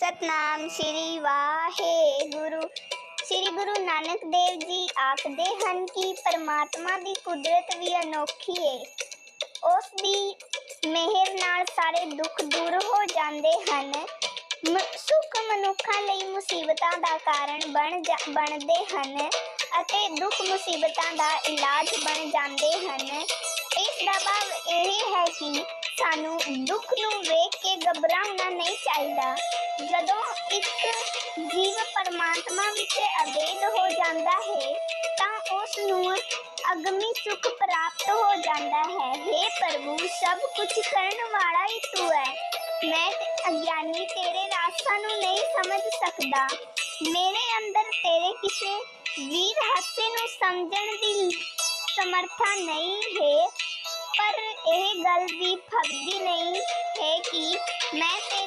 ਸਤਨਾਮ ਸ੍ਰੀ ਵਾਹਿਗੁਰੂ। ਸ੍ਰੀ ਗੁਰੂ ਨਾਨਕ ਦੇਵ ਜੀ ਆਖਦੇ ਹਨ ਕਿ ਪਰਮਾਤਮਾ ਦੀ ਕੁਦਰਤ ਵੀ ਅਨੋਖੀ ਹੈ ਉਸ ਦੀ ਮਿਹਰ ਨਾਲ ਸਾਰੇ ਦੁੱਖ ਦੂਰ ਹੋ ਜਾਂਦੇ ਹਨ। ਮ- ਸੁੱਖ ਮਨੁੱਖਾਂ ਲਈ ਮੁਸੀਬਤਾਂ ਦਾ ਕਾਰਨ ਬਣ ਜਾ- ਬਣਦੇ ਹਨ ਅਤੇ ਦੁੱਖ ਮੁਸੀਬਤਾਂ ਦਾ ਇਲਾਜ ਬਣ ਜਾਂਦੇ ਹਨ। ਇਸ ਦਾ ਭਾਵ ਇਹ ਹੈ ਕਿ ਸਾਨੂੰ ਦੁੱਖ ਨੂੰ ਵੇਖ ਕੇ ਘਬਰਾਉਣਾ ਨਹੀਂ ਚਾਹੀਦਾ। ਇੱਕ ਜੀਵ ਪਰਮਾਤਮਾ ਵਿੱਚ ਅਵੇਦ ਹੋ ਜਾਂਦਾ ਹੈ ਤਾਂ ਉਸ ਨੂੰ ਅਗਮੀ ਸੁਖ ਪ੍ਰਾਪਤ ਹੋ ਜਾਂਦਾ ਹੈ हे ਪ੍ਰਭੂ ਸਭ ਕੁਝ ਕਰਨ ਵਾਲਾ ਹੀ ਤੂੰ ਹੈ ਮੈਂ ਤੇ ਅਗਿਆਨੀ ਤੇਰੇ ਰਾਸਤਾ ਨੂੰ ਨਹੀਂ ਸਮਝ ਸਕਦਾ ਮੇਰੇ ਅੰਦਰ ਤੇਰੇ ਕਿਸੇ ਵੀਰ ਹਾਸੇ ਨੂੰ ਸਮਝਣ ਦੀ ਸਮਰੱਥਾ ਨਹੀਂ ਹੈ ਪਰ ਇਹ ਗੱਲ ਵੀ ਫਬਦੀ ਨਹੀਂ ਹੈ ਕਿ ਮੈਂ ਤੇਰੇ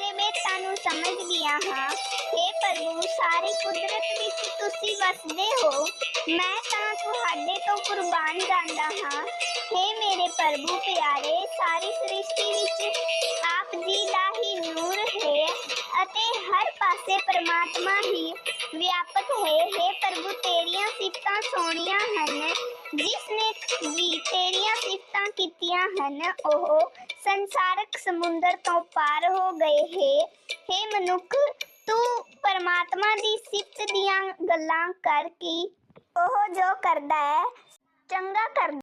ਬੇਟਾ ਨੂੰ ਸਮਝ ਗਿਆ ਹਾਂ हे ਪ੍ਰਭੂ ਸਾਰੀ ਕੁਦਰਤ ਵਿੱਚ ਤੁਸੀਂ ਵਸਦੇ ਹੋ ਮੈਂ ਤਾਂ ਤੁਹਾਡੇ ਤੋਂ ਕੁਰਬਾਨ ਜਾਂਦਾ ਹਾਂ हे ਮੇਰੇ ਪ੍ਰਭੂ ਪਿਆਰੇ ਸਾਰੀ ਸ੍ਰਿਸ਼ਟੀ ਵਿੱਚ ਆਪ ਜੀ ਦਾ ਹੀ ਨੂਰ ਹੈ ਅਤੇ ਹਰ ਪਾਸੇ ਪਰਮਾਤਮਾ ਹੀ ਵਿਆਪਕ ਹੈ हे ਪ੍ਰਭੂ ਤੇਰੀਆਂ ਸਿਫਤਾਂ ਸੋਹਣੀਆਂ ਹਨ ਜਿਸ ਨੇ ਵੀ ਤੇਰੀਆਂ ਸਿਫਤਾਂ ਕੀਤੀਆਂ ਹਨ ਉਹ ਸੰਸਾਰਕ ਸਮੁੰਦਰ ਤੋਂ ਪਾਰ ਹੋ ਗਏ ਹੈ हे ਮਨੁੱਖ, ਤੂੰ ਪਰਮਾਤਮਾ ਦੀ ਸਿਫਤ ਦੀਆਂ ਗੱਲਾਂ ਕਰ ਕੀ ਉਹ ਜੋ ਕਰਦਾ ਹੈ, ਚੰਗਾ ਕਰਦਾ